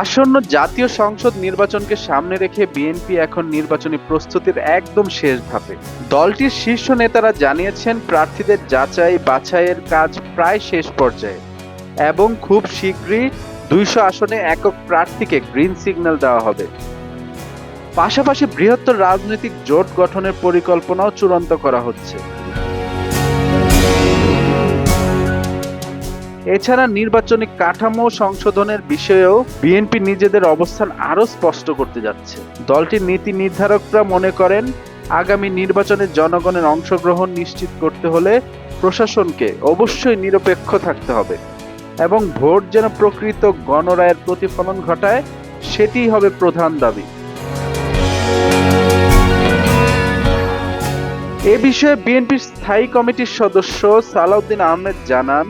আসন্ন জাতীয় সংসদ নির্বাচনকে সামনে রেখে বিএনপি এখন নির্বাচনী প্রস্তুতির একদম শেষ ধাপে। দলটির শীর্ষ নেতারা জানিয়েছেন, প্রার্থীদের যাচাই বাছাইয়ের কাজ প্রায় শেষ পর্যায়ে এবং খুব শীঘ্রই দুইশো আসনে একক প্রার্থীকে গ্রিন সিগন্যাল দেওয়া হবে। পাশাপাশি বৃহত্তর রাজনৈতিক জোট গঠনের পরিকল্পনাও চূড়ান্ত করা হচ্ছে। এছাড়া নির্বাচনী কাঠামো সংশোধনের বিষয়েও বিএনপি নিজেদের অবস্থান আরও স্পষ্ট করতে যাচ্ছে। দলটির নীতি নির্ধারকরা মনে করেন, আগামী নির্বাচনে জনগণের অংশগ্রহণ নিশ্চিত করতে হলে প্রশাসনকে অবশ্যই নিরপেক্ষ থাকতে হবে এবং ভোট যেন প্রকৃত গণরায়ের প্রতিফলন ঘটায়, সেটিই হবে প্রধান দাবি। এ বিষয়ে বিএনপির স্থায়ী কমিটির সদস্য সালাউদ্দিন আহমেদ জানান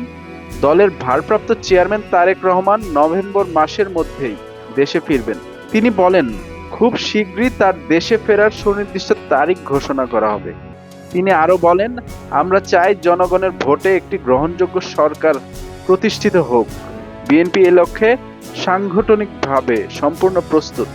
দলের ভারপ্রাপ্ত চেয়ারম্যান তারেক রহমান নভেম্বর মাসের মধ্যেই দেশে ফিরবেন। তিনি বলেন, খুব শীঘ্রই তার দেশে ফেরার সুনির্দিষ্ট তারিখ ঘোষণা করা হবে। তিনি আরও বলেন, আমরা চাই জনগণের ভোটে একটি গ্রহণযোগ্য সরকার প্রতিষ্ঠিত হোক। বিএনপি এ লক্ষ্যে সাংগঠনিকভাবে সম্পূর্ণ প্রস্তুত।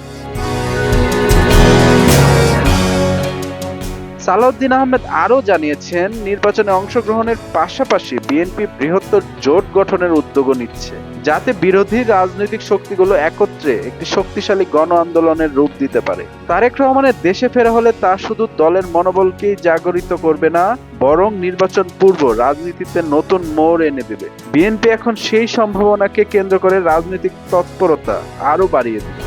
সালাউদ্দিন আহমেদ আরও জানিয়েছেন, নির্বাচনে অংশগ্রহণের পাশাপাশি বিএনপি বৃহত্তর জোট গঠনের উদ্যোগও নিচ্ছে, যাতে বিরোধী রাজনৈতিক শক্তিগুলো একত্রে একটি শক্তিশালী গণ আন্দোলনের রূপ দিতে পারে। তারেক রহমানের দেশে ফেরা হলে তা শুধু দলের মনোবলকেই জাগরিত করবে না, বরং নির্বাচন পূর্ব রাজনীতিতে নতুন মোড় এনে দেবে। বিএনপি এখন সেই সম্ভাবনাকে কেন্দ্র করে রাজনৈতিক তৎপরতা আরও বাড়িয়ে দেবে।